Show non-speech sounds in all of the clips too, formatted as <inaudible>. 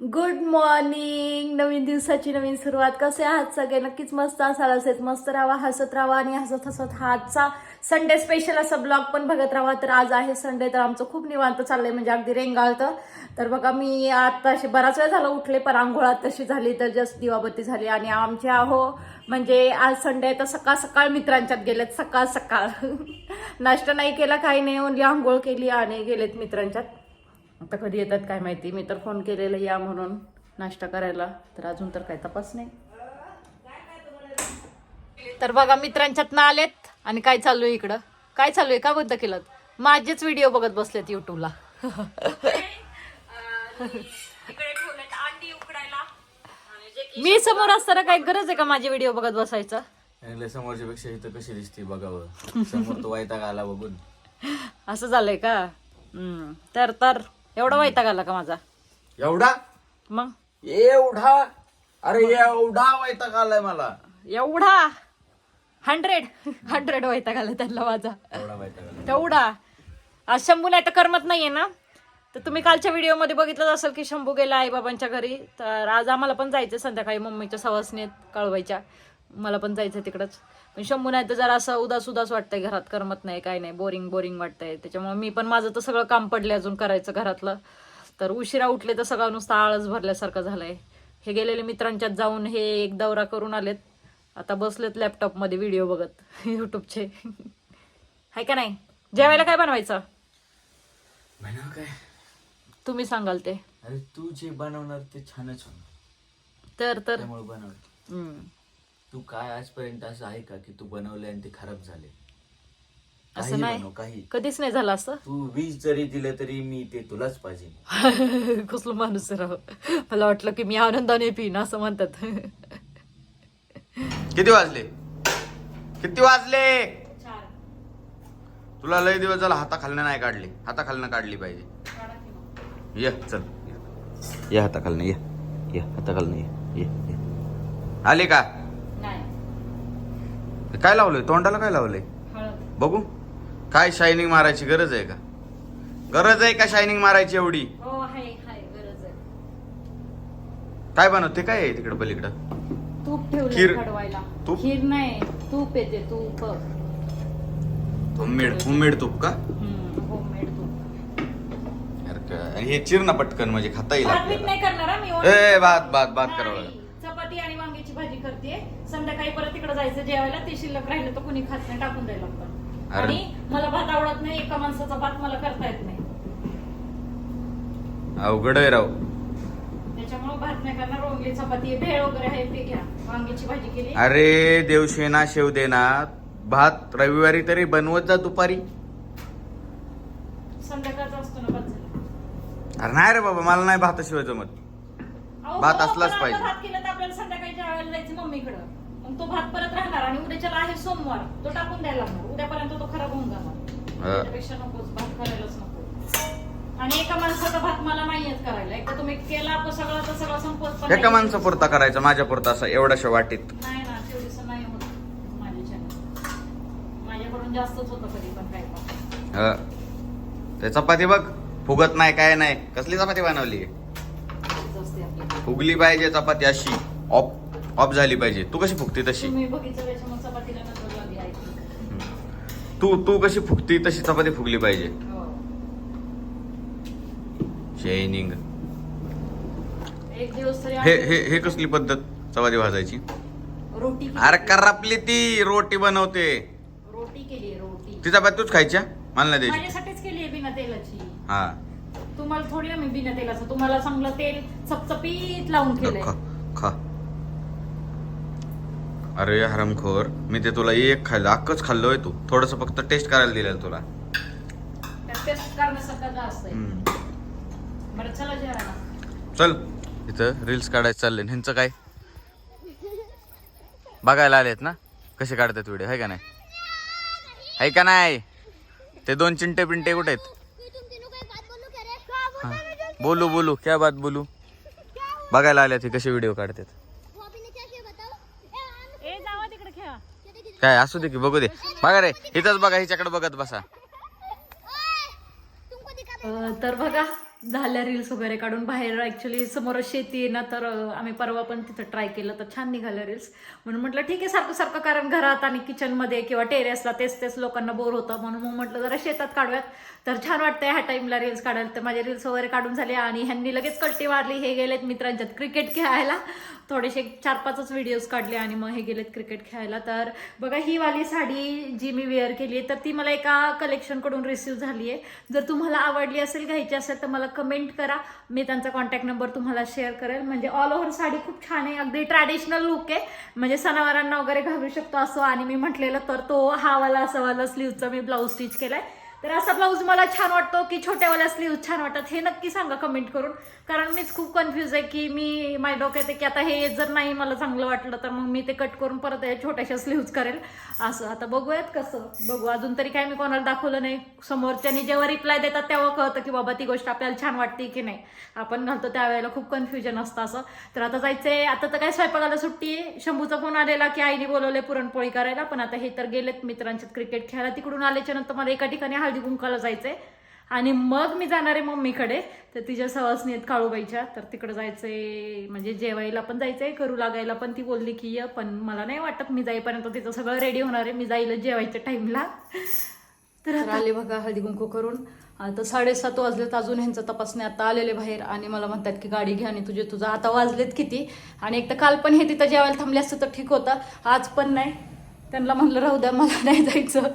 Good morning नवीन दिवसाची नवीन सुरुवात. कसे आहात सगळे? नक्कीच मस्त असाल असेल मस्त राहा हसत राहा आणि हसत हसत हा आजचा संडे स्पेशल असा ब्लॉग पण बघत राहा. तर आज आहे संडे तर आमचं खूप निवांत चाललंय. म्हणजे अगदी रेंगाळतं. तर बघा मी आता असे बराच वेळ झाला उठले पण आंघोळात तशी झाली तर जस्ट दिवाबत्ती झाली. आणि आमच्या हो म्हणजे आज संडे तर सकाळ सकाळ मित्रांच्यात गेलेत. सकाळ सकाळ. <laughs> नाश्ता नाही केला काही नाही. ओनली आंघोळ केली आणि गेलेत मित्रांच्यात. आता कधी येतात काय माहिती? मी तर फोन केलेला या म्हणून. नाश्ता करायला. तर अजून तर काय तपास नाही. तर बघा मित्रांच्यात ना आलेत आणि काय चालू आहे इकडं? काय चालू आहे? का बंद केलं? माझेच व्हिडिओ बघत बसलेत युट्यूबला मी समोर असताना काय गरज आहे का माझे व्हिडिओ बघत बसायचं? समोरच्या पेक्षा इथं कशी दिसते बघावं? समोर तो वैताग आला बघून. <laughs> असं झालंय का. तर तर. एवढा वैताग आला का माझा? एवढा? मग? एवढा? अरे एवढा वैताग आलाय मला. एवढा? हंड्रेड हंड्रेड वैताग आला त्यांना माझा. एवढा वैताग तेवढा आज शंभू नाही तर करमत नाहीये ना? तर तुम्ही कालच्या व्हिडिओमध्ये बघितलं असेल की शंभू गेला आईबाबांच्या घरी. तर आज आम्हाला पण जायचं संध्याकाळी मम्मीच्या सवासनेत कळवायच्या. मला पण जायचं तिकडंच. शंभू नाही तर जरा असं उदास उदास वाटतंय घरात करमत नाही काय नाही बोरिंग बोरिंग वाटतंय. त्याच्यामुळे मी पण माझं तर सगळं काम पडले अजून करायचं घरातलं. तर उशिरा उठले तर सगळं नुसतं आळस भरल्यासारखं झालंय. हे गेलेले मित्रांच्यात जाऊन हे एक दौरा करून आलेत. आता बसलेत लॅपटॉपमध्ये व्हिडिओ बघत युट्यूबचे हाय का नाही? जेवायला काय बनवायचं? काय? तुम्ही सांगाल ते. अरे तू जे बनवणार ते छानच होणार. तर तर. त्यामुळे बनव हम्म. तू काय आजपर्यंत असं आहे का की तू बनवले आणि ते खराब झाले? असं काही नाही. काही. कधीच नाही झालं असं. तू वीस जरी दिलं तरी मी ते तुलाच पाहिजे. <laughs> कसलं माणूस आहे राव. मला वाटलं की मी आनंदाने पिन असं म्हणतात. <laughs> किती वाजले? किती वाजले? तुला लय दिवस झाला हाता खालनं नाही काढली. हाता खालनं काढली पाहिजे. ये चल. ये हाता खालनं ये. ये हाता खालनं ये. ये ये. आले का? काय लावलंय? तोंडाला काय लावलंय? बघू. काय शायनिंग मारायची गरज आहे का? गरज आहे का शायनिंग मारायची एवढी? हो काय बनवते काय आहे तिकडं पलीकडं? तूप ठेवलं तूप? खीर नाही तूप येते तूप. होममेड होममेड तूप का? आणि हे चिर ना पटकन म्हणजे खाता येईल बीत ए भात भात भात करावं. लागेल. चपाती आणि वांग्याची भाजी करते संध्याकाळी परत तिकडे जायचं जेवायला ते शिल्लक राहिलं तर कुणी खात नाही टाकून द्यायला लागतं. अरे. आणि मला भात आवडत नाही एका माणसाचा भात मला करता येत नाही. अवघड आहे राव. त्याच्यामुळे भात नाही करणार रोंगली चपाती भेळ वगैरे आहे ते घ्या. वांग्याची भाजी केली. अरे देवशेना शेवदेना भात रविवारी तरी बनवत जा दुपारी. संध्याकाळचा असतो ना भात झाला. अरे नाही रे बाबा मला नाही भाताशिवाय जमत. अहो, भात हो, असलाच पण आता पाहिजे. भात केलं तर आपल्याला संध्याकाळी जेवायला जायचं मम्मीकडं. मग तो भात परत राहणार आणि उद्याच्याला आहे सोमवार तो टाकून द्यायला लागणार. उद्यापर्यंत तो खराब होऊन जाणार. त्यापेक्षा नकोच भात करायलाच नको. आणि एका माणसाचा भात मला नाहीयेच करायला. एकदा तुम्ही केला तो सगळा तर सगळा संपत एका. माणसा पुरता करायचा माझ्या पुरता असं एवढ्याशा वाटीत. नाही ना तेवढीच नाही होत माझ्याच्याने माझ्याकडून जास्तच होतं कधी पण काय. ते चपाती बघ फुगत नाही काय नाही. कसली चपाती बनवली? फुगली पाहिजे चपाती अशी ऑफ ऑफ झाली पाहिजे. तू कशी फुगती तशी? तू तू कशी फुगती तशी चपाती फुगली पाहिजे? हो. शायनिंग दिवस तरी हे हे हे कसली पद्धत चपाती भाजायची. अरे करपली ती रोटी बनवते. रोटी केली रोटी. ती चपाती तूच खायच्या? मला नाही द्यायची. माझ्यासाठीच केली आहे बिना तेलाची. हा. तुम्हाला थोडी ना मी बिना तेलाचं तुम्हाला चांगलं तेल चपचपीत लावून केलंय. खा खा. अरे हरमखोर मी ते तुला एक खाल्लं अक्कच खाल्लोय तू. थोडस फक्त टेस्ट करायला दिलेलं तुला. हम्म. चला इथं रील्स काढायचं चाललंय. ह्यांचं काय? बघायला आलेत ना? कसे काढतात व्हिडिओ आहे का नाही? आहे का नाही? ते दोन चिंटे पिंटे कुठे आहेत? हा. बोलू बोलू. क्या बात बोलू? बघायला आल्यात हे कसे व्हिडिओ काढतात ए जावा तिकडे खेळा काय असू दे की बघू दे. बघा रे इथंच बघा हिच्याकडे बघत बसा. तर बघा झाल्या रील्स वगैरे काढून बाहेर. ॲक्च्युली समोरच शेती आहे ना तर आम्ही परवा पण तिथं ट्राय केलं तर छान निघाल्या रील्स म्हणून म्हटलं ठीक आहे सारखं सारखं कारण घरात आणि किचनमध्ये किंवा टेरेसला तेच तेच लोकांना बोर होतं. म्हणून मग म्हटलं जरा शेतात काढूयात. तर छान वाटतंय ह्या टाईमला रील्स काढायला. तर माझे रील्स वगैरे काढून झाले आणि ह्यांनी लगेच कल्टी मारली हे गेलेत मित्रांच्यात क्रिकेट खेळायला. थोडेसे चार पाचच व्हिडिओज काढले आणि मग हे गेलेत क्रिकेट खेळायला. तर बघा ही वाली साडी जी मी वेअर केली आहे तर ती मला एका कलेक्शनकडून रिसिव्ह झाली आहे जर तुम्हाला आवडली असेल घ्यायची असेल तर मला कमेंट करा. मी त्यांचा कॉन्टॅक्ट नंबर तुम्हाला शेअर करेल. म्हणजे ऑल ओव्हर साडी खूप छान आहे. अगदी ट्रॅडिशनल लुक आहे. म्हणजे सणावारांना वगैरे घालू शकतो असं. आणि मी म्हटलेलं तर तो हा वाला असा वाला स्लीवचा मी ब्लाऊज स्टिच आहे तर असा ब्लाऊज मला छान वाटतो की छोट्यावाल्या स्लीव छान वाटतात. हे नक्की सांगा कमेंट करून. कारण मीच खूप कन्फ्यूज आहे की मी माझ्या डोक्यात आहे की आता हे जर नाही मला चांगलं वाटलं तर मग मी ते कट करून परत या छोट्याशा स्लीव्ज करेल. असं आता बघूयात कसं. बघू अजून तरी काय मी कोणाला दाखवलं नाही. समोरच्यानी जेव्हा रिप्लाय देतात तेव्हा कळतं की बाबा ती गोष्ट आपल्याला छान वाटते की नाही. आपण घालतो त्यावेळेला खूप कन्फ्युजन असतं असं. तर आता जायचंय आता तर काय स्वयंपाकाला सुट्टी आहे. शंभूचा फोन आलेला की आईने बोलवले पुरणपोळी करायला. पण आता हे तर गेलेत मित्रांच्यात क्रिकेट खेळायला. तिकडून आल्याच्यानंतर मला एका ठिकाणी हळदी कुंकाला जायचंय. आणि मग मी जाणार आहे मम्मीकडे. तर तिच्या सवासनी आहेत काळूबाईच्या. तर तिकडे जायचंय म्हणजे जेवायला पण जायचंय करू लागायला पण ती बोलली की ये पण मला नाही वाटत मी जाईपर्यंत तिचं सगळं रेडी होणार आहे. मी जाईल जेवायच्या टाइमला तर आले बघा हळदी कुंकू करून. आता साडेसात वाजलेत अजून ह्यांचा तपासणी आता आलेले बाहेर. आणि मला म्हणतात की गाडी घ्या आणि तुझे तुझं आता वाजलेत किती? आणि एक तर काल पण हे तिथं जेवायला थांबले असतं तर ठीक होतं. आज पण नाही. त्यांना म्हणलं राहू द्या मला नाही जायचं.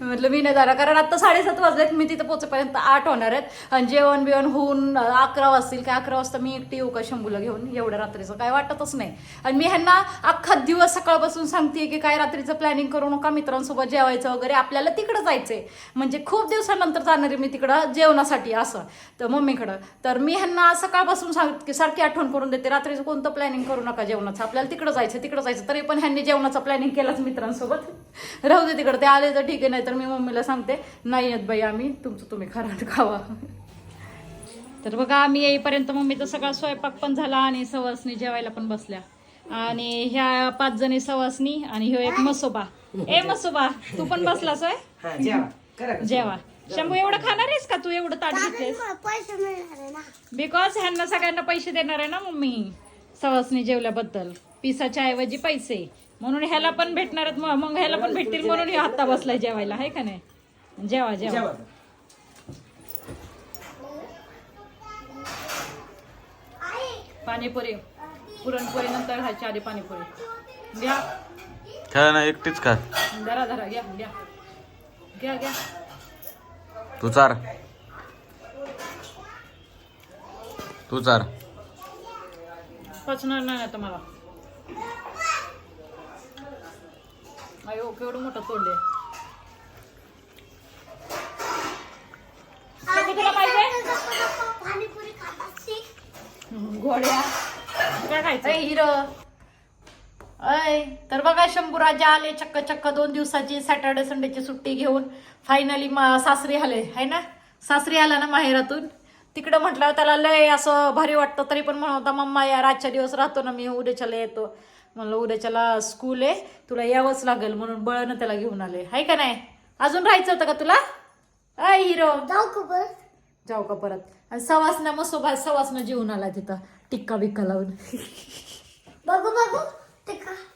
म्हटलं मी नाही जाणार. कारण आता साडेसात वाजलेत मी तिथं पोचेपर्यंत आठ होणार आहेत. आणि जेवण बिवण होऊन अकरा वाजतील काय? अकरा वाजता मी एकटी येऊ का शंभूला घेऊन? एवढ्या रात्रीचं काय वाटतच नाही. आणि मी ह्यांना अख्खा दिवस सकाळपासून सांगते की काय रात्रीचं प्लॅनिंग करू नका मित्रांसोबत जेवायचं वगैरे आपल्याला तिकडं जायचंय. म्हणजे खूप दिवसानंतर जाणार आहे मी तिकडं जेवणासाठी असं तर मम्मीकडं. तर मी ह्यांना सकाळपासून सांग की सारखी आठवण करून देते रात्रीचं कोणतं प्लॅनिंग करू नका जेवणाचं. आपल्याला तिकडं जायचं तिकडं जायचं तरी पण ह्यांनी जेवणाचं प्लॅनिंग केलंच मित्रांसोबत. राहू दे तिकडं ते आले तर ठीक आहे नाही तर मी मम्मीला सांगते नाही येत बाई आम्ही तुमचं तुम्ही खराट खावा. तर बघा आम्ही येईपर्यंत मम्मीचा सगळा स्वयंपाक पण झाला आणि सवासनी जेवायला पण बसल्या. आणि ह्या पाच जणी सवासनी आणि ह्यो एक मसोबा. ए मसोबा तू पण बसलास होय? हा, जेवा. करा जेवा. शंभू एवढं खाणार आहेस का तू? एवढं ताट घेतलेस? पैसे मिळणार आहे ना. बिकॉज ह्यांना सगळ्यांना पैसे देणार आहे ना मम्मी सवासनी जेवल्याबद्दल. पिसाच्या ऐवजी पैसे. म्हणून ह्याला पण भेटणार मग मग ह्याला पण भेटतील म्हणून ह्यो आत्ता बसलाय जेवायला. आहे का नाही? जेवा जेवा. पाणीपुरी. पुरणपोळी नंतर खायची आधी पाणीपुरी. घ्या. खा ना एकटीच खा. धरा धरा घ्या घ्या. घ्या घ्या. तू चार. तू चार. पचणार नाही आता मला अयो केवढं मोठं तोंड आहे. तुला पाहिजे. घोड्या. काय खायचं? हिरो. अय तर बघा शंभूराजा आले चक्क चक्क दोन दिवसाची सॅटर्डे संडेची सुट्टी घेऊन. फायनली सासरी आले है ना? सासरी आला ना माहेरातून. तिकडं म्हटलं त्याला लय असं भारी वाटतं तरी पण म्हणत होता मम्मा यार आजच्या दिवस राहतो ना मी उद्याच्याला येतो. म्हणलं उद्याच्याला स्कूल आहे तुला यावंच लागेल म्हणून बळनं त्याला घेऊन आले. हाय का नाही? अजून राहायचं होतं का तुला? अय हिरो. जाऊ का बरं जाऊ का परत? आणि सवासना मस्त सोबत सवासना जेवून आला तिथं टिक्का बिक्का लावून. बघू बघू. ते का? हम्म,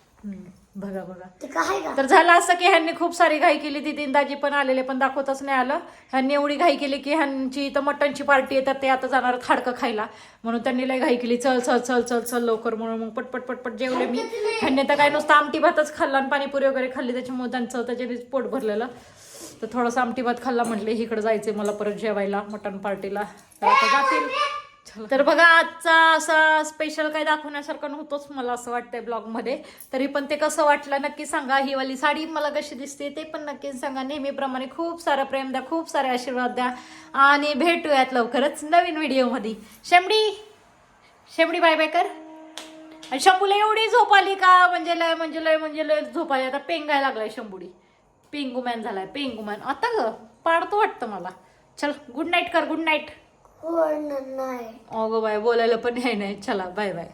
बघा बघा. ते का? तर झालं असं की ह्यांनी खूप सारी घाई केली. ती तीनदाजी पण आलेले पण दाखवतच नाही आलं. ह्यांनी एवढी घाई केली की ह्यांची इथं मटणची पार्टी आहे तर ते आता जाणार हाडकं खायला. म्हणून त्यांनी लय घाई केली. चल चल चल चल चल लवकर म्हणून मग पटपट पटपट जेवले मी. ह्यांनी तर काय नुसतं आमटी भातच खाल्ला आणि पाणीपुरी वगैरे खाल्ली. त्याच्यामुळे त्यांचं त्याच्याने पोट भरलेलं. तर थोडंसं आमटी भात खाल्ला म्हटले इकडे जायचे मला परत जेवायला मटण पार्टीला. तर आता जातील. तर बघा आजचा असा स्पेशल काही दाखवण्यासारखं नव्हतोच मला असं वाटतंय ब्लॉगमध्ये तरी पण ते कसं वाटलं नक्की सांगा. ही वाली साडी मला कशी दिसते ते पण नक्की सांगा. नेहमीप्रमाणे खूप सारं प्रेम द्या खूप सारे आशीर्वाद द्या. आणि भेटूयात लवकरच नवीन व्हिडिओमध्ये. शेमडी! शेमडी बाय बाय कर. आणि शंभूला एवढी झोप आली का? म्हणजे लय म्हणजे लय म्हणजे लय झोप आली. आता पेंगायला लागलाय शंभुडी. पेंगुमॅन झालाय पेंगुमॅन. आता ग पाडतो वाटतं मला. चल गुड नाईट कर गुड नाईट हो नाही अगो बाय बोलायला पण हे नाही. चला बाय बाय.